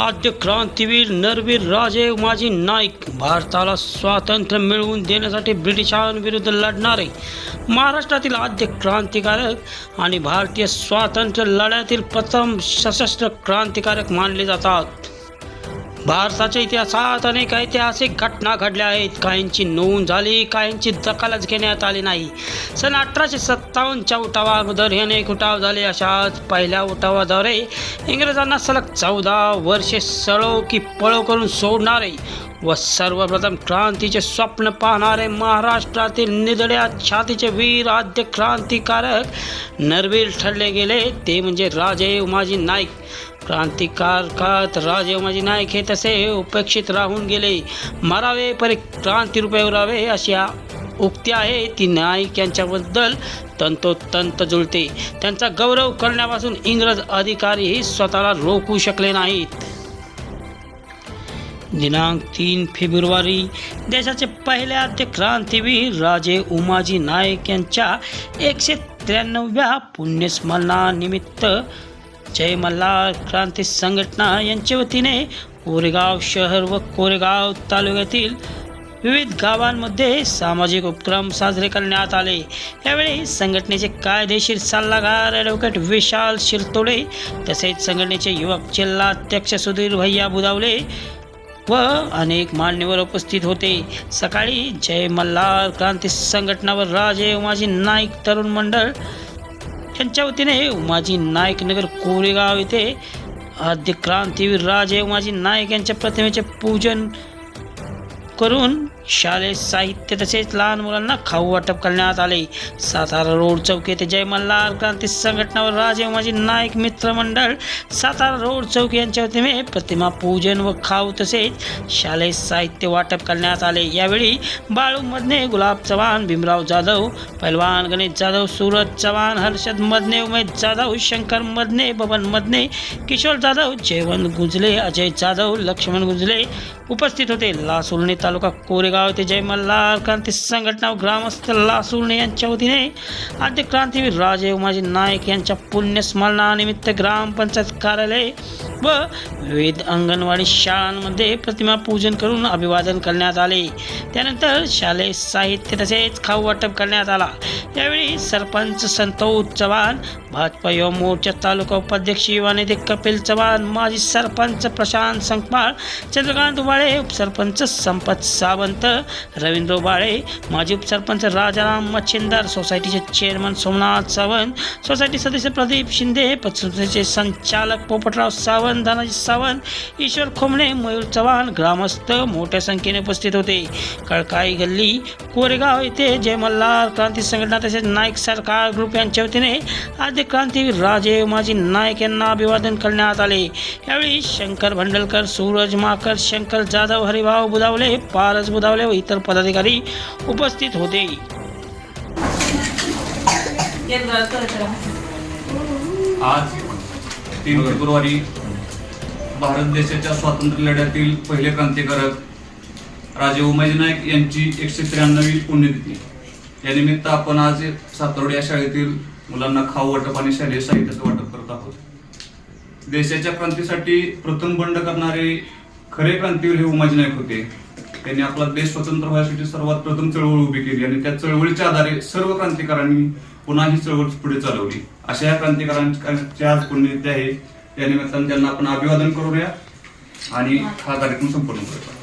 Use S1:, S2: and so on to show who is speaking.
S1: आद्य क्रांतीवीर नरवीर राजे उमाजी नाईक भारताला स्वातंत्र्य मिळवून देण्यासाठी ब्रिटिशांविरुद्ध लढणारे महाराष्ट्रातील आद्य क्रांतिकारक आणि भारतीय स्वातंत्र्य लढ्यातील प्रथम सशस्त्र क्रांतिकारक मानले जातात. भारताच्या इतिहासात अनेक ऐतिहासिक घटना घडल्या आहेत. काहींची नोंद झाली काहींची दखलच घेण्यात आली नाही. सन अठराशे सत्तावन्नच्या उठावा हे अनेक उठाव झाले. अशाच पहिल्या उठावाद्वारे इंग्रजांना सलग चौदा वर्षे सळो की पळो करून सोडणारे व सर्वप्रथम क्रांतीचे स्वप्न पाहणारे महाराष्ट्रातील निधड्या छातीचे वीर आद्य क्रांतिकारक नरवीर ठरले गेले. ते म्हणजे राजे उमाजी नाईक. क्रांतिकारकात राजे उमाजी नायक हे तसे उपेक्षित राहून गेले. मारावे परी क्रांती रुपये उरावे अशी उक्ती आहे. ती नाईक यांच्याबद्दल तंतोतंत जुळते. त्यांचा गौरव करण्यापासून इंग्रज अधिकारीही स्वतःला रोखू शकले नाहीत. दिनांक तीन फेब्रुवारी देशाचे पहिले आद्य क्रांतीवीर राजे उमाजी नाईक यांच्या एकशे त्र्याण्णव्या पुण्यस्मरणानिमित्त जय मल्हार क्रांती संघटना यांच्या वतीने कोरेगाव शहर व कोरेगाव तालुक्यातील विविध गावांमध्ये सामाजिक उपक्रम साजरे करण्यात आले. यावेळी संघटनेचे कायदेशीर सल्लागार ॲडव्होकेट विशाल शिरतोडे तसेच संघटनेचे युवक जिल्हाध्यक्ष सुधीर भैया बुदावले व अनेक मान्यवर उपस्थित होते. सकाळी जय मल्हार क्रांती संघटनावर राजे उमाजी नाईक तरुण मंडळ यांच्या वतीने उमाजी नाईक नगर कोरेगाव येथे आद्य क्रांतीवीर राजे उमाजी नाईक यांच्या प्रतिमेचे पूजन करून शालेय साहित्य तसेच लहान मुलांना खाऊ वाटप करण्यात आले. सातारा रोड चौक येथे जय मल्हार क्रांती संघटनावर राजे उमाजी नाईक मित्रमंडळ सातारा रोड चौक यांच्या वतीने प्रतिमा पूजन व खाऊ तसेच शालेय साहित्य वाटप करण्यात आले. यावेळी बाळू मदने गुलाब चव्हाण भीमराव जाधव पैलवान गणेश जाधव सूरज चव्हाण हर्षद मदने उमेश जाधव शंकर मदने बबन मदने किशोर जाधव जयवंत गुंजले अजय जाधव लक्ष्मण गुंजले उपस्थित होते. लासुर्णी तालुका कोरे कोरेगाव येथे जय मल्हार क्रांती संघटना व ग्रामस्थ लासुर्णे यांच्या वतीने आद्य क्रांतीवीर राजे उमाजी नाईक यांच्या पुण्यस्मरणानिमित्त ग्रामपंचायत कार्यालय व विविध अंगणवाडी शाळांमध्ये प्रतिमा पूजन करून अभिवादन करण्यात आले. त्यानंतर शालेय साहित्य तसेच खाऊ वाटप करण्यात आला. यावेळी सरपंच संतोष चव्हाण भाजपा युवा मोर्चा तालुका उपाध्यक्ष युवा नेते कपिल चव्हाण माजी सरपंच प्रशांत संकपाळ चंद्रकांत वाळे उपसरपंच संपत सावंत रवींद्र बाळे माजी उपसरपंच राजाराम मच्छिंदर सोसायटीचे चेअरमन सोमनाथ सावंत सोसायटी सदस्य प्रदीप शिंदे पतसंस्थेचे संचालक पोपटराव सावंत धनाजी सावंत ईश्वर खोमणे मयूर चव्हाण ग्रामस्थ मोठ्या संख्येने उपस्थित होते. कळकाई गल्ली कोरेगाव येथे जय मल्हार क्रांती संघटना तसेच नाईक सरकार ग्रुप यांच्या वतीने आद्य क्रांतीवीर राजे माजी नाईक यांना अभिवादन करण्यात आले. यावेळी शंकर भंडलकर सूरज माकर शंकर जाधव हरिभाऊ बुधावले पारस बुधावले व इतर पदाधिकारी उपस्थित होते.
S2: आज तीन फेब्रुवारी भारत देशाच्या स्वातंत्र्य लढ्यातील पहिले क्रांतिकारक राजे उमाजी नाईक यांची एकशे त्र्याण्णवी पुण्यतिथी. यानिमित्त आपण आज सातरोड या शाळेतील मुलांना खाऊ वाटप आणि शालेय साहित्याचं वाटप करत आहोत. देशाच्या क्रांतीसाठी प्रथम बंड करणारे खरे क्रांतीवीर हे उमाजी नाईक होते. त्यांनी आपला देश स्वतंत्र व्हायसाठी सर्वात प्रथम चळवळ उभी केली आणि त्या चळवळीच्या आधारे सर्व क्रांतिकारांनी पुन्हा ही चळवळ पुढे चालवली. अशा या क्रांतिकारांची आज पुण्यतिथी आहे. त्या निमित्ताने त्यांना आपण अभिवादन करूया आणि हा कार्यक्रम संपूर्ण करूया.